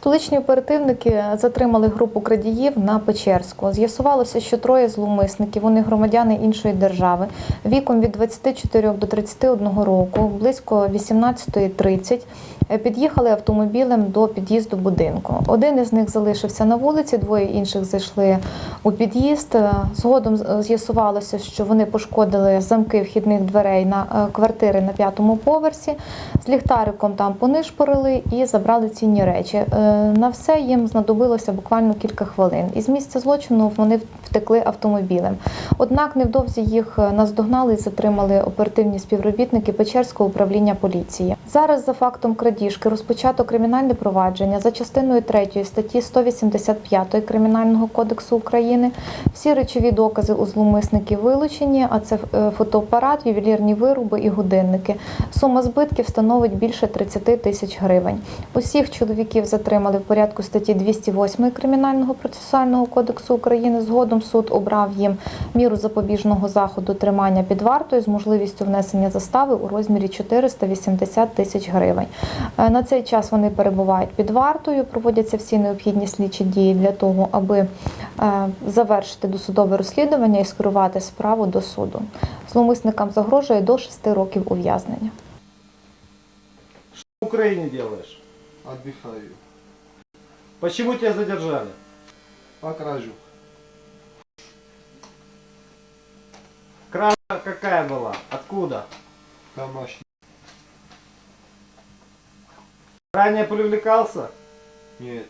Столичні оперативники затримали групу крадіїв на Печерську. З'ясувалося, що троє зловмисників, вони громадяни іншої держави, віком від 24 до 31 року, близько 18.30, е, під'їхали автомобілем до під'їзду будинку. Один із них залишився на вулиці, двоє інших зайшли у під'їзд. Е, Згодом з'ясувалося, що вони пошкодили замки вхідних дверей на е, квартири на п'ятому поверсі. З ліхтариком там понишпорили і забрали цінні речі. На все їм знадобилося буквально кілька хвилин. Із місця злочину вони втекли автомобілем. Однак невдовзі їх е, наздогнали і затримали оперативні співробітники Печерського управління поліції. Зараз за фактом крадіжки розпочато кримінальне провадження за частиною 3 статті 185 Кримінального кодексу України. Всі речові докази у зловмисників вилучені, а це е, фотоапарат, ювелірні вироби і годинники. Сума збитків становить більше 30 тисяч гривень. Усіх чоловіків затримали в порядку статті 208 Кримінального процесуального кодексу України. Згодом суд обрав їм міру запобіжного заходу тримання під вартою з можливістю внесення застави у розмірі 480 тисяч гривень. Е, На цей час вони перебувають під вартою, проводяться всі необхідні слідчі дії для того, аби е, завершити досудове розслідування і скерувати справу до суду. Зловмисникам загрожує до 6 років ув'язнення. в Украине делаешь? Отдыхаю. Почему тебя задержали? По кражу. Кража какая была? Откуда? Домашний. Ранее привлекался? Нет.